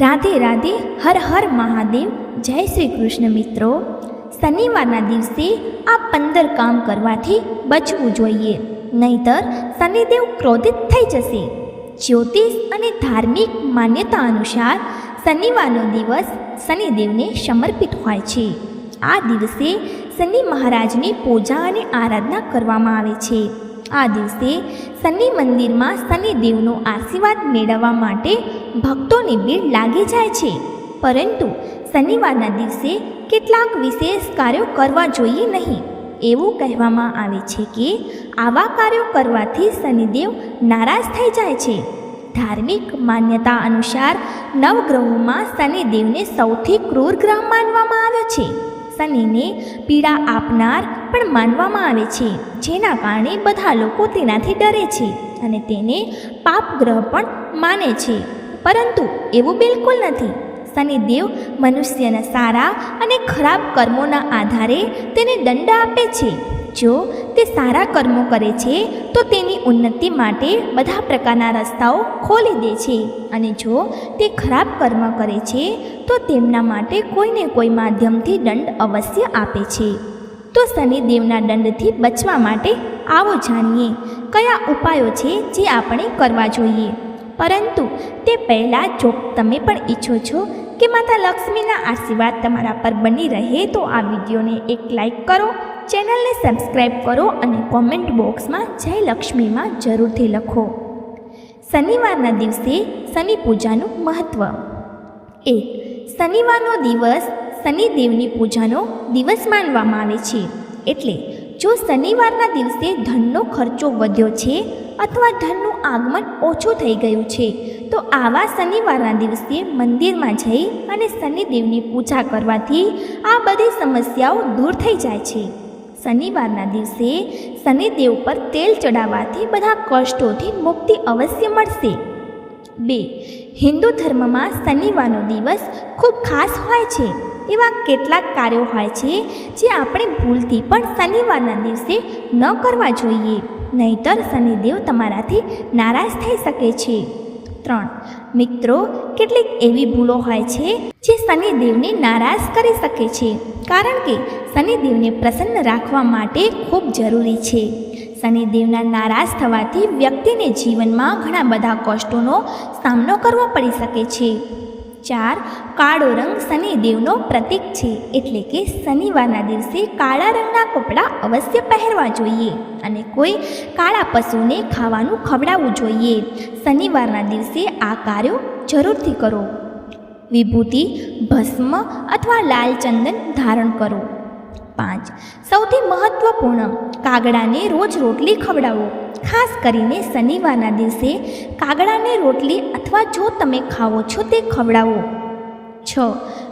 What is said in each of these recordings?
રાધે રાધે હર હર મહાદેવ. જય શ્રી કૃષ્ણ મિત્રો. શનિવારના દિવસે આ પંદર કામ કરવાથી બચવું જોઈએ. નહીતર શનિદેવ ક્રોધિત થઈ જશે. જ્યોતિષ અને ધાર્મિક માન્યતા અનુસાર શનિવારનો દિવસ શનિદેવને સમર્પિત હોય છે. આ દિવસે શનિ મહારાજની પૂજા અને આરાધના કરવામાં આવે છે. આ દિવસે શનિ મંદિરમાં શનિદેવનો આશીર્વાદ મેળવવા માટે ભક્તોની ભીડ લાગી જાય છે. પરંતુ શનિવારના દિવસે કેટલાક વિશેષ કાર્યો કરવા જોઈએ નહીં. એવું કહેવામાં આવે છે કે આવા કાર્યો કરવાથી શનિદેવ નારાજ થઈ જાય છે. ધાર્મિક માન્યતા અનુસાર નવગ્રહોમાં શનિદેવને સૌથી ક્રૂર ગ્રહ માનવામાં આવ્યો છે. શનિને પીડા આપનાર પણ માનવામાં આવે છે. જેના કારણે બધા લોકો તેનાથી ડરે છે અને તેને પાપ ગ્રહ પણ માને છે. પરંતુ એવું બિલકુલ નથી. શનિદેવ મનુષ્યના સારા અને ખરાબ કર્મોના આધારે તેને દંડ આપે છે. જો તે સારા કર્મો કરે છે, તો તેની ઉન્નતિ માટે બધા પ્રકારના રસ્તાઓ ખોલી દે છે. અને જો તે ખરાબ કર્મ કરે છે, તો તેમના માટે કોઈને કોઈ માધ્યમથી દંડ અવશ્ય આપે છે. તો શનિદેવના દંડથી બચવા માટે આવો જાણીએ, કયા ઉપાયો છે જે આપણે કરવા જોઈએ. પરંતુ તે પહેલાં જો તમે પણ ઈચ્છો છો કે માતા લક્ષ્મીના આશીર્વાદ તમારા પર બની રહે, તો આ વિડીયોને એક લાઈક કરો ચેનલને સબસ્ક્રાઈબ કરો અને કોમેન્ટ બોક્સમાં જય લક્ષ્મીમાં જરૂરથી લખો. શનિવારના દિવસે શનિ પૂજાનું મહત્ત્વ એક, શનિવારનો દિવસ શનિદેવની પૂજાનો દિવસ માનવામાં આવે છે. એટલે, જો શનિવારના દિવસે ધનનો ખર્ચો વધ્યો છે અથવા ધનનું આગમન ઓછું થઈ ગયું છે, તો આવા શનિવારના દિવસે મંદિરમાં જઈ અને શનિદેવની પૂજા કરવાથી આ બધી સમસ્યાઓ દૂર થઈ જાય છે. શનિવારના દિવસે શનિદેવ પર તેલ ચડાવવાથી બધા કષ્ટોથી મુક્તિ અવશ્ય મળશે. બે, હિન્દુ ધર્મમાં શનિવારનો દિવસ ખૂબ ખાસ હોય છે. એવા કેટલાક કાર્યો હોય છે જે આપણે ભૂલથી પણ શનિવારના દિવસે ન કરવા જોઈએ. નહીતર શનિદેવ તમારાથી નારાજ થઈ શકે છે. ત્રણ. મિત્રો, કેટલીક એવી ભૂલો હોય છે જે શનિદેવને નારાજ કરી શકે છે. કારણ કે શનિદેવને પ્રસન્ન રાખવા માટે ખૂબ જરૂરી છે. શનિદેવના નારાજ થવાથી વ્યક્તિને જીવનમાં ઘણા બધા કષ્ટોનો સામનો કરવો પડી શકે છે. ચાર કાળો રંગ શનિદેવનો પ્રતીક છે. એટલે કે શનિવારના દિવસે કાળા રંગના કપડાં અવશ્ય પહેરવા જોઈએ અને કોઈ કાળા પશુને ખાવાનું ખવડાવવું જોઈએ. શનિવારના દિવસે આ કાર્યો જરૂરથી કરો. વિભૂતિ, ભસ્મ અથવા લાલ ચંદન ધારણ કરો. પાંચ. સૌથી મહત્ત્વપૂર્ણ કાગડાને રોજ રોટલી ખવડાવો. ખાસ કરીને શનિવારના દિવસે કાગડાને રોટલી અથવા જો તમે ખાવો છો તે ખવડાવો. છ.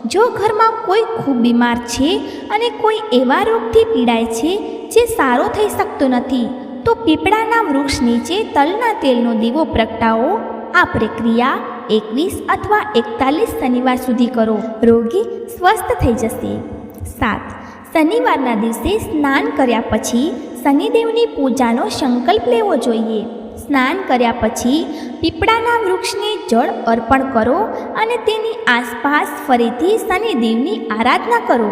જો ઘરમાં કોઈ ખૂબ બીમાર છે અને કોઈ એવા રોગથી પીડાય છે જે સારો થઈ શકતો નથી, તો પીપળાના વૃક્ષ નીચે તલના તેલનો દીવો પ્રગટાવો. આ પ્રક્રિયા એકવીસ અથવા એકતાલીસ શનિવાર સુધી કરો. રોગી સ્વસ્થ થઈ જશે. સાત. શનિવારના દિવસે સ્નાન કર્યા પછી શનિદેવની પૂજાનો સંકલ્પ લેવો જોઈએ. સ્નાન કર્યા પછી પીપળાના વૃક્ષને જળ અર્પણ કરો અને તેની આસપાસ ફરીથી શનિદેવની આરાધના કરો.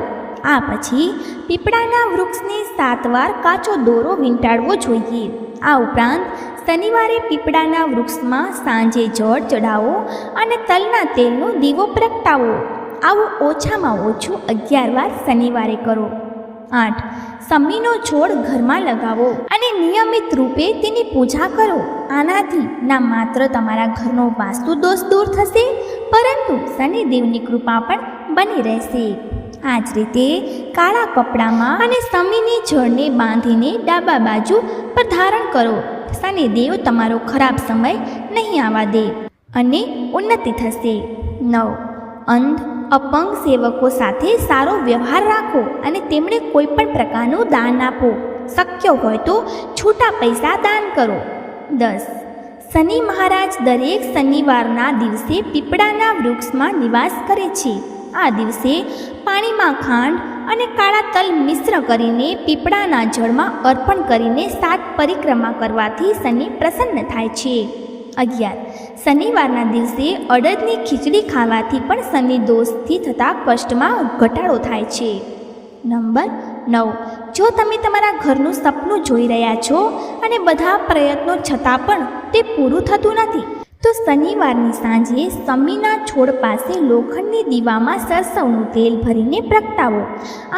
આ પછી પીપળાના વૃક્ષને સાત વાર કાચો દોરો વીંટાળવો જોઈએ. આ ઉપરાંત શનિવારે પીપળાના વૃક્ષમાં સાંજે જળ ચડાવો અને તલના તેલનો દીવો પ્રગટાવો. આવું ઓછામાં ઓછું અગિયાર વાર શનિવારે કરો. આઠ. સમીનો છોડ ઘરમાં લગાવો અને નિયમિત રૂપે તેની પૂજા કરો. આનાથી ના માત્ર તમારા ઘરનો વાસ્તુ દોષ દૂર થશે, પરંતુ શનિદેવની કૃપા પણ બની રહેશે. આ જ રીતે કાળા કપડામાં અને સમીની જળને બાંધીને ડાબા બાજુ પર ધારણ કરો. શનિદેવ તમારો ખરાબ સમય નહીં આવવા દે અને ઉન્નતિ થશે. નવ. અંધ અપંગ સેવકો સાથે સારો વ્યવહાર રાખો અને તેમણે કોઈ પણ પ્રકારનું દાન આપો. શક્ય હોય તો છૂટા પૈસા દાન કરો. દસ. શનિ મહારાજ દરેક શનિવારના દિવસે પીપળાના વૃક્ષમાં નિવાસ કરે છે. આ દિવસે પાણીમાં ખાંડ અને કાળા તલ મિશ્ર કરીને પીપળાના જળમાં અર્પણ કરીને સાત પરિક્રમા કરવાથી શનિ પ્રસન્ન થાય છે. અગિયાર. શનિવારના દિવસે અડદની ખીચડી ખાવાથી પણ શનિ દોષથી થતા કષ્ટમાં ઘટાડો થાય છે. નંબર નવ. જો તમે તમારા ઘરનું સપનું જોઈ રહ્યા છો અને બધા પ્રયત્નો છતાં પણ તે પૂરું થતું નથી તો શનિવારની સાંજે સમીના છોડ પાસે લોખંડની દીવામાં સરસવનું તેલ ભરીને પ્રગટાવો.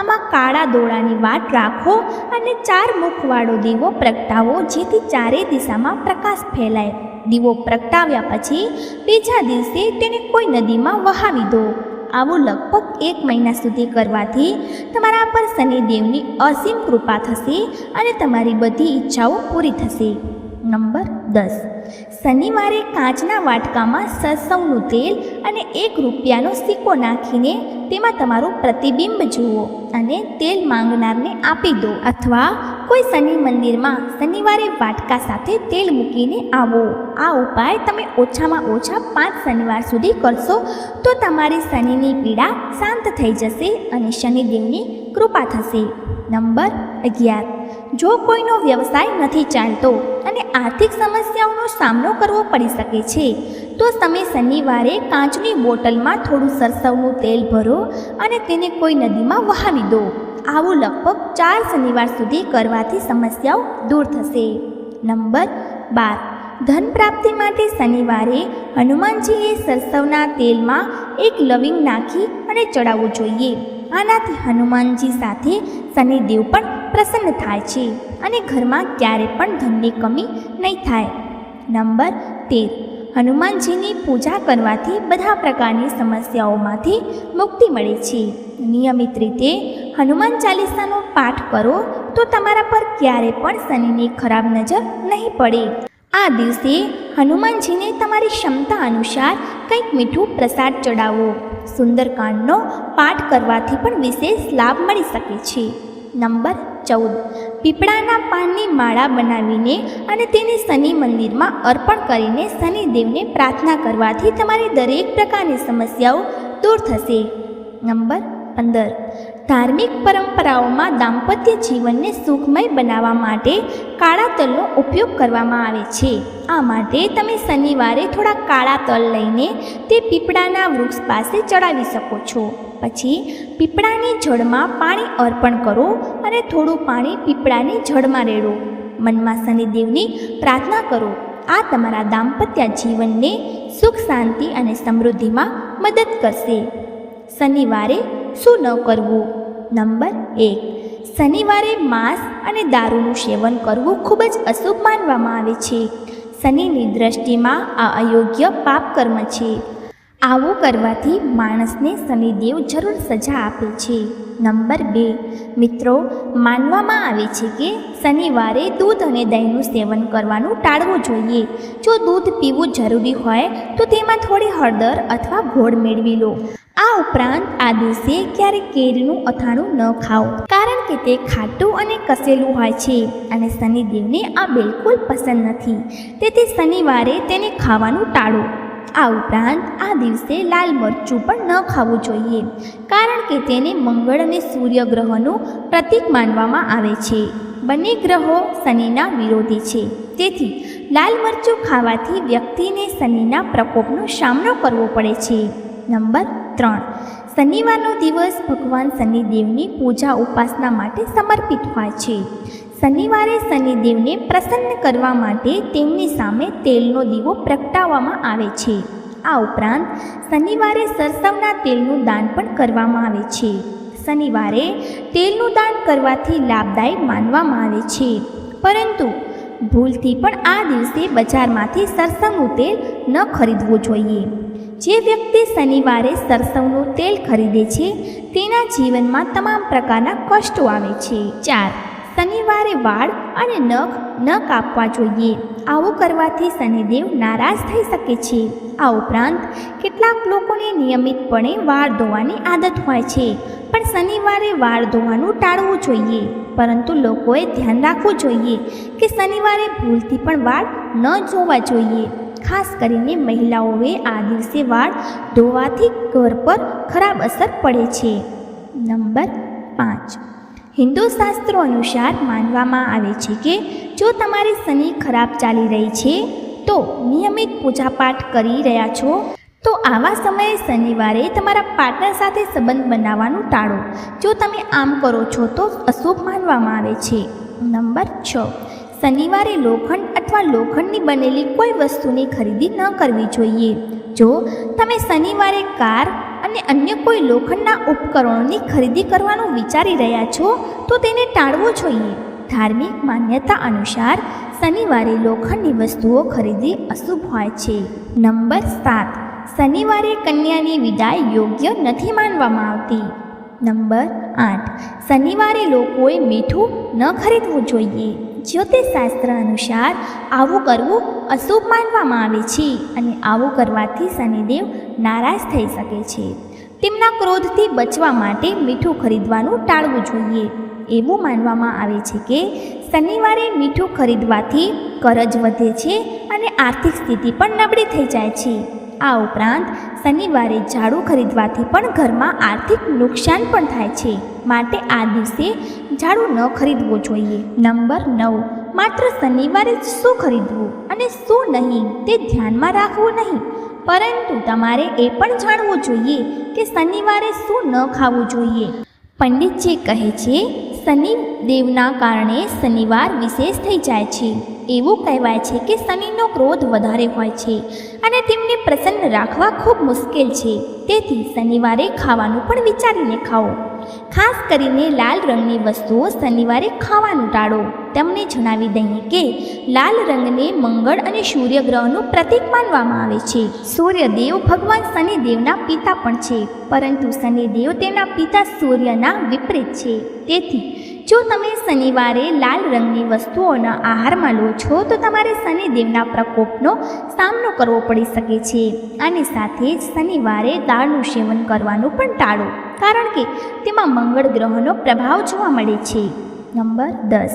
આમાં કાળા દોડાની વાટ રાખો અને ચાર મુખવાળો દીવો પ્રગટાવો, જેથી ચારેય દિશામાં પ્રકાશ ફેલાય. દીવો પ્રગટાવ્યા પછી બીજા દિવસે તેને કોઈ નદીમાં વહાવી દો. આવું લગભગ એક મહિના સુધી કરવાથી તમારા પર શનિદેવની અસીમ કૃપા થશે અને તમારી બધી ઈચ્છાઓ પૂરી થશે. નંબર દસ. શનિવારે કાચના વાટકામાં સરસવનું તેલ અને એક રૂપિયાનો સિક્કો નાખીને તેમાં તમારું પ્રતિબિંબ જુઓ અને તેલ માંગનારને આપી દો. અથવા કોઈ શનિ મંદિરમાં શનિવારે વાટકા સાથે તેલ મૂકીને આવો. આ ઉપાય તમે ઓછામાં ઓછા પાંચ શનિવાર સુધી કરશો તો તમારી શનિની પીડા શાંત થઈ જશે અને શનિદેવની કૃપા થશે. નંબર અગિયાર. જો કોઈનો વ્યવસાય નથી ચાલતો અને આર્થિક સમસ્યાઓનો સામનો કરવો પડી શકે છે, તો તમે શનિવારે કાચની બોટલમાં થોડું સરસવનું તેલ ભરો અને તેને કોઈ નદીમાં વહાવી દો. આવું લગભગ ચાર શનિવાર સુધી કરવાથી સમસ્યાઓ દૂર થશે. નંબર બાર. ધન પ્રાપ્તિ માટે શનિવારે હનુમાનજીએ સરસવના તેલમાં એક લવિંગ નાખી અને ચડાવવું જોઈએ. આનાથી હનુમાનજી સાથે શનિદેવ પણ પ્રસન્ન થાય છે અને ઘરમાં ક્યારે પણ ધનની કમી નહીં થાય. નંબર તેર. હનુમાનજીની પૂજા કરવાથી બધા પ્રકારની સમસ્યાઓમાંથી મુક્તિ મળે છે. નિયમિત રીતે હનુમાન ચાલીસાનો પાઠ કરો તો તમારા પર ક્યારે પણ શનિની ખરાબ નજર નહીં પડે. આ દિવસે હનુમાનજીને તમારી ક્ષમતા અનુસાર કંઈક મીઠું પ્રસાદ ચડાવો. સુંદરકાંડનો પાઠ કરવાથી પણ વિશેષ લાભ મળી શકે છે. નંબર ચૌદ. પીપળાના પાનની માળા બનાવીને અને તેને શનિ મંદિરમાં અર્પણ કરીને શનિદેવને પ્રાર્થના કરવાથી તમારી દરેક પ્રકારની સમસ્યાઓ દૂર થશે. નંબર પંદર. ધાર્મિક પરંપરાઓમાં દાંપત્ય જીવનને સુખમય બનાવવા માટે કાળા તલનો ઉપયોગ કરવામાં આવે છે. આ માટે તમે શનિવારે થોડા કાળા તલ લઈને તે પીપળાના વૃક્ષ પાસે ચડાવી શકો છો. પછી પીપળાની જળમાં પાણી અર્પણ કરો અને થોડું પાણી પીપળાની જળમાં રેડો. મનમાં શનિદેવની પ્રાર્થના કરો. આ તમારા દાંપત્ય જીવનને સુખ, શાંતિ અને સમૃદ્ધિમાં મદદ કરશે. શનિવારે શું ન કરવું? નંબર એક. શનિવારે માંસ અને દારૂનું સેવન કરવું ખૂબ જ અશુભ માનવામાં આવે છે. શનિની દ્રષ્ટિમાં આ અયોગ્ય પાપ કર્મ છે. આવું કરવાથી માણસને શનિદેવ જરૂર સજા આપે છે. નંબર બે. મિત્રો, માનવામાં આવે છે કે શનિવારે દૂધ અને દહીંનું સેવન કરવાનું ટાળવું જોઈએ. જો દૂધ પીવું જરૂરી હોય તો તેમાં થોડી હળદર અથવા ગોળ મેળવી લો. આ ઉપરાંત આ દિવસે ક્યારેક કેરીનું અથાણું ન ખાઓ, કારણ કે તે ખાટું અને કસેલું હોય છે અને શનિદેવને આ બિલકુલ પસંદ નથી. તેથી શનિવારે તેને ખાવાનું ટાળો. આ ઉપરાંત આ દિવસે લાલ મરચું પણ ન ખાવું જોઈએ, કારણ કે તેને મંગળ અને સૂર્ય ગ્રહનું પ્રતીક માનવામાં આવે છે. બંને ગ્રહો શનિના વિરોધી છે. તેથી લાલ મરચું ખાવાથી વ્યક્તિને શનિના પ્રકોપનો સામનો કરવો પડે છે. નંબર ત્રણ. શનિવારનો દિવસ ભગવાન શનિદેવની પૂજા ઉપાસના માટે સમર્પિત હોય છે. શનિવારે શનિદેવને પ્રસન્ન કરવા માટે તેમની સામે તેલનો દીવો પ્રગટાવવામાં આવે છે. આ ઉપરાંત, શનિવારે સરસવના તેલનું દાન પણ કરવામાં આવે છે. શનિવારે તેલનું દાન કરવાથી લાભદાયી માનવામાં આવે છે. પરંતુ, ભૂલથી પણ આ દિવસે બજારમાંથી સરસવનું તેલ ન ખરીદવું જોઈએ. જે વ્યક્તિ શનિવારે સરસવનું તેલ ખરીદે છે, તેના જીવનમાં તમામ પ્રકારના કષ્ટો આવે છે. ચાર, શનિવારે વાળ અને નખ ન કાપવા જોઈએ. આવું કરવાથી શનિદેવ નારાજ થઈ શકે છે. આ ઉપરાંત, કેટલાક લોકોને નિયમિતપણે વાળ ધોવાની આદત હોય છે, પણ શનિવારે વાળ ધોવાનું ટાળવું જોઈએ. પરંતુ લોકોએ ધ્યાન રાખવું જોઈએ કે શનિવારે ભૂલથી પણ વાળ ન ધોવા જોઈએ. ખાસ કરીને મહિલાઓએ આ દિવસે વાળ ધોવાથી ઘર પર ખરાબ અસર પડે છે. નંબર પાંચ. હિન્દુ શાસ્ત્રો અનુસાર માનવામાં આવે છે કે જો તમારી શનિ ખરાબ ચાલી રહી છે, તો નિયમિત પૂજાપાઠ કરી રહ્યા છો, તો આવા સમયે શનિવારે તમારા પાર્ટનર સાથે સંબંધ બનાવવાનું ટાળો. જો તમે આમ કરો છો તો અશુભ માનવામાં આવે છે. નંબર છ. શનિવારે લોખંડ અથવા લોખંડની બનેલી કોઈ વસ્તુની ખરીદી ન કરવી જોઈએ. જો તમે શનિવારે કાર અને અન્ય કોઈ લોખંડના ઉપકરણોની ખરીદી કરવાનું વિચારી રહ્યા છો, તો તેને ટાળવું જોઈએ. ધાર્મિક માન્યતા અનુસાર શનિવારે લોખંડની વસ્તુઓ ખરીદી અશુભ હોય છે. નંબર સાત. શનિવારે કન્યાની વિદાય યોગ્ય નથી માનવામાં આવતી. નંબર આઠ. શનિવારે લોકોએ મીઠું ન ખરીદવું જોઈએ. જ્યોતિષશાસ્ત્ર અનુસાર આવું કરવું અશુભ માનવામાં આવે છે અને આવું કરવાથી શનિદેવ નારાજ થઈ શકે છે. તેમના ક્રોધથી બચવા માટે મીઠું ખરીદવાનું ટાળવું જોઈએ. એવું માનવામાં આવે છે કે શનિવારે મીઠું ખરીદવાથી કરજ વધે છે અને આર્થિક સ્થિતિ પણ નબળી થઈ જાય છે. આ ઉપરાંત શનિવારે ઝાડુ ખરીદવાથી પણ ઘરમાં આર્થિક નુકસાન પણ થાય છે. માટે આ દિવસે ઝાડુ ન ખરીદવું જોઈએ. નંબર નવ. માત્ર શનિવારે જ શું ખરીદવું અને શું નહીં તે ધ્યાનમાં રાખવું નહીં. પરંતુ તમારે એ પણ જાણવું જોઈએ કે શનિવારે શું ન ખાવું જોઈએ. પંડિતજી કહે છે, શનિ દેવના કારણે શનિવાર વિશેષ થઈ જાય છે. એવું કહેવાય છે કે શનિનો ક્રોધ વધારે હોય છે અને તેમને પ્રસન્ન રાખવા ખૂબ મુશ્કેલ છે. તેથી શનિવારે ખાવાનું પણ વિચારીને ખાઓ. ખાસ કરીને લાલ રંગની વસ્તુઓ શનિવારે ખાવાનું ટાળો. તમને જણાવી દઈએ કે લાલ રંગને મંગળ અને સૂર્યગ્રહનું પ્રતીક માનવામાં આવે છે. સૂર્યદેવ ભગવાન શનિદેવના પિતા પણ છે, પરંતુ શનિદેવ તેના પિતા સૂર્યના વિપરીત છે. તેથી, જો તમે શનિવારે લાલ રંગની વસ્તુઓના આહારમાં લો છો તો તમારે શનિદેવના પ્રકોપનો સામનો કરવો પડી શકે છે. અને સાથે જ શનિવારે દાળનું સેવન કરવાનું પણ ટાળો, કારણ કે તેમાં મંગળ ગ્રહનો પ્રભાવ જોવા મળે છે. નંબર દસ.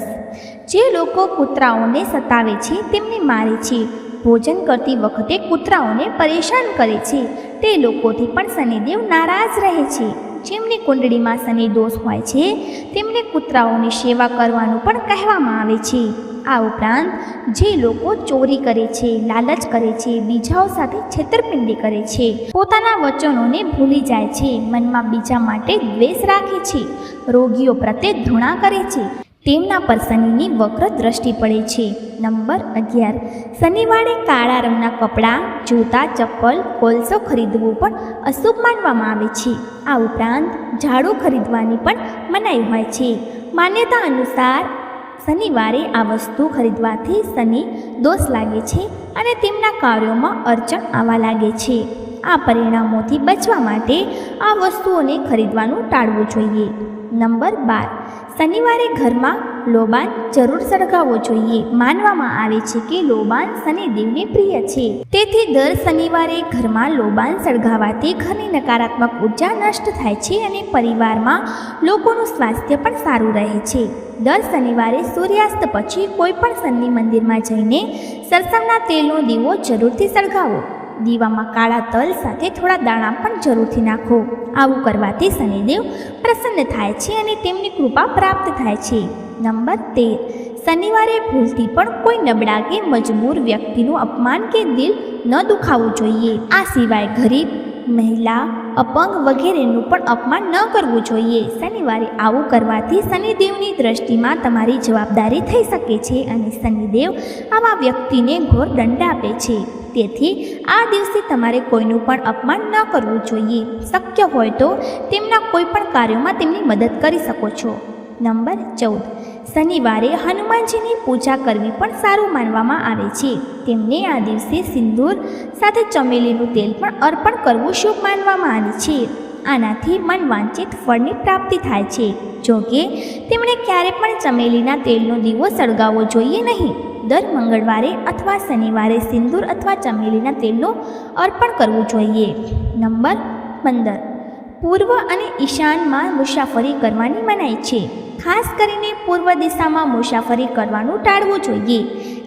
જે લોકો કૂતરાઓને સતાવે છે, તેમને મારે છે. ભોજન કરતી વખતે કૂતરાઓને પરેશાન કરે છે. તે લોકોથી પણ શનિદેવ નારાજ રહે છે. જેમની કુંડળીમાં શનિ દોષ હોય છે, તેમને કૂતરાઓની સેવા કરવાનું પણ કહેવામાં આવે છે. આ ઉપરાંત, જે લોકો ચોરી કરે છે, લાલચ કરે છે, બીજાઓ સાથે છેતરપિંડી કરે છે, પોતાના વચનોને ભૂલી જાય છે, મનમાં બીજા માટે દ્વેષ રાખે છે, રોગીઓ પ્રત્યે ધૃણા કરે છે. તેમના પર શનિની વક્ર દ્રષ્ટિ પડે છે. નંબર અગિયાર. શનિવારે કાળા રંગના કપડાં, જૂતા, ચપ્પલ, કોલસો ખરીદવું પણ અશુભ માનવામાં આવે છે. આ ઉપરાંત ઝાડુ ખરીદવાની પણ મનાઈ હોય છે. માન્યતા અનુસાર શનિવારે આ વસ્તુ ખરીદવાથી શનિ દોષ લાગે છે અને તેમના કાર્યોમાં અડચણ આવવા લાગે છે. આ પરિણામોથી બચવા માટે આ વસ્તુઓને ખરીદવાનું ટાળવું જોઈએ. નંબર બાર. શનિવારે ઘરમાં લોબાન જરૂર સળગાવવો જોઈએ. માનવામાં આવે છે કે લોબાન શનિદેવને પ્રિય છે. તેથી દર શનિવારે ઘરમાં લોબાન સળગાવવાથી ઘરની નકારાત્મક ઊર્જા નષ્ટ થાય છે અને પરિવારમાં લોકોનું સ્વાસ્થ્ય પણ સારું રહે છે. દર શનિવારે સૂર્યાસ્ત પછી કોઈ પણ શનિ મંદિરમાં જઈને સરસવના તેલનો દીવો જરૂરથી સળગાવો. દીવામાં કાળા તલ સાથે થોડા દાણા પણ જરૂરથી નાખો. આવું કરવાથી શનિદેવ પ્રસન્ન થાય છે અને તેમની કૃપા પ્રાપ્ત થાય છે. નંબર તેર. શનિવારે ભૂલથી પણ કોઈ નબળા કે મજબૂર વ્યક્તિનું અપમાન કે દિલ ન દુખાવવું જોઈએ. આ સિવાય ગરીબ મહિલા અપંગ વગેરેનું પણ અપમાન ન કરવું જોઈએ. શનિવારે આવું કરવાથી શનિદેવની દ્રષ્ટિમાં તમારી જવાબદારી થઈ શકે છે અને શનિદેવ આવા વ્યક્તિને ઘોર દંડ આપે છે. તેથી આ દિવસે તમારે કોઈનું પણ અપમાન ન કરવું જોઈએ. શક્ય હોય તો તેમના કોઈ પણ કાર્યોમાં તેમની મદદ કરી શકો છો. નંબર ચૌદ. શનિવારે હનુમાનજીની પૂજા કરવી પણ સારું માનવામાં આવે છે. તેમને આ દિવસે સિંદૂર સાથે ચમેલીનું તેલ પણ અર્પણ કરવું શુભ માનવામાં આવે છે. આનાથી મન વાંચિત ફળની પ્રાપ્તિ થાય છે. જોકે, તેમણે ક્યારે પણ ચમેલીના તેલનો દીવો સળગાવવો જોઈએ નહીં. દર મંગળવારે અથવા શનિવારે સિંદૂર અથવા ચમેલીના તેલનું અર્પણ કરવું જોઈએ. નંબર પંદર. પૂર્વ અને ઈશાનમાં મુસાફરી કરવાની મનાય છે. ખાસ કરીને પૂર્વ દિશામાં મુસાફરી કરવાનું ટાળવું જોઈએ.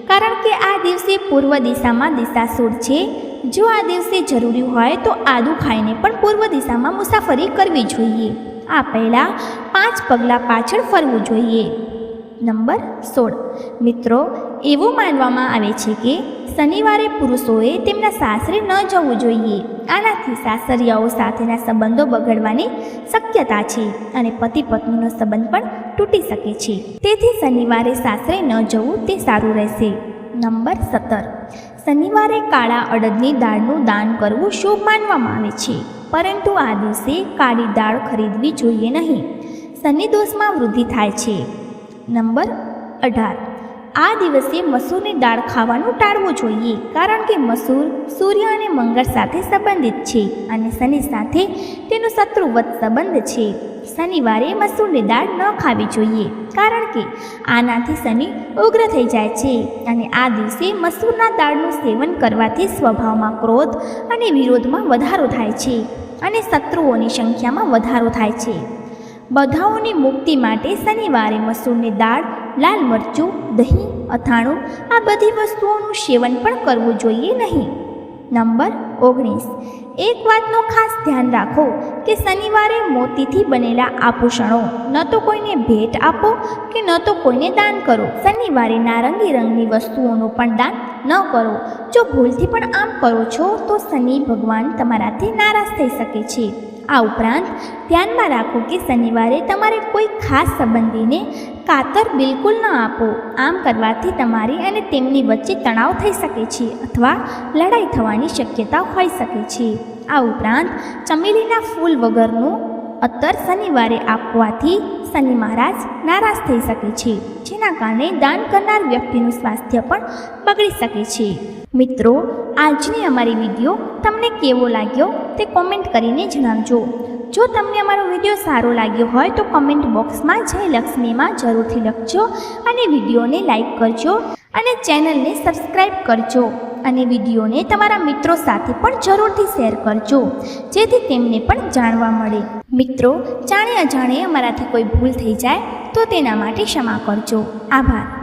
કારણ કે આ દિવસે પૂર્વ દિશામાં દિશાસૂર છે. જો આ દિવસે જરૂરી હોય તો આદુ ખાઈને પણ પૂર્વ દિશામાં મુસાફરી કરવી જોઈએ. આ પહેલાં પાંચ પગલાં પાછળ ફરવું જોઈએ. નંબર સોળ. મિત્રો, એવું માનવામાં આવે છે કે શનિવારે પુરુષોએ તેમના સાસરે ન જવું જોઈએ. આનાથી સાસરિયાઓ સાથેના સંબંધો બગડવાની શક્યતા છે અને પતિ પત્નીનો સંબંધ પણ તૂટી શકે છે. તેથી શનિવારે સાસરે ન જવું તે સારું રહેશે. નંબર સત્તર. શનિવારે કાળા અડદની દાળનું દાન કરવું શુભ માનવામાં આવે છે. પરંતુ આ દિવસે કાળી દાળ ખરીદવી જોઈએ નહીં. શનિ દોષમાં વૃદ્ધિ થાય છે. નંબર અઢાર. આ દિવસે મસૂરની દાળ ખાવાનું ટાળવું જોઈએ, કારણ કે મસૂર સૂર્ય અને મંગળ સાથે સંબંધિત છે અને શનિ સાથે તેનો શત્રુવત સંબંધ છે. શનિવારે મસૂરની દાળ ન ખાવી જોઈએ, કારણ કે આનાથી શનિ ઉગ્ર થઈ જાય છે અને આ દિવસે મસૂરના દાળનું સેવન કરવાથી સ્વભાવમાં ક્રોધ અને વિરોધમાં વધારો થાય છે અને શત્રુઓની સંખ્યામાં વધારો થાય છે. બધાઓની મુક્તિ માટે શનિવારે મસૂરની દાળ લાલ મરચું, દહીં, અથાણું આ બધી વસ્તુઓનું સેવન પણ કરવું જોઈએ નહીં. નંબર ઓગણીસ. એક વાતનું ખાસ ધ્યાન રાખો કે શનિવારે મોતીથી બનેલા આભૂષણો ન તો કોઈને ભેટ આપો કે ન તો કોઈને દાન કરો. શનિવારે નારંગી રંગની વસ્તુઓનું પણ દાન ન કરો. જો ભૂલથી પણ આમ કરો છો, તો શનિ ભગવાન તમારાથી નારાજ થઈ શકે છે. આ ઉપરાંત ધ્યાનમાં રાખો કે શનિવારે તમારે કોઈ ખાસ સંબંધીને કાતર બિલકુલ ન આપો. આમ કરવાથી તમારી અને તેમની વચ્ચે તણાવ થઈ શકે છે અથવા લડાઈ થવાની શક્યતા હોઈ શકે છે. આ ઉપરાંત, ચમેલીના ફૂલ વગરનું અત્તર શનિવારે આપવાથી શનિ મહારાજ નારાજ થઈ શકે છે, જેના કારણે દાન કરનાર વ્યક્તિનું સ્વાસ્થ્ય પણ બગડી શકે છે. મિત્રો, આજની અમારી વીડિયો તમને કેવો લાગ્યો તે કોમેન્ટ કરીને જણાવજો. જો તમને અમારો વીડિયો સારો લાગ્યો હોય તો કમેન્ટ બોક્સમાં જય લક્ષ્મીમાં જરૂરથી લખજો અને વિડીયોને લાઈક કરજો અને ચેનલને સબસ્ક્રાઈબ કરજો અને વિડીયોને તમારા મિત્રો સાથે પણ જરૂરથી શેર કરજો, જેથી તેમને પણ જાણવા મળે. મિત્રો, જાણે અજાણે અમારાથી કોઈ ભૂલ થઈ જાય તો તેના માટે ક્ષમા કરજો. આભાર.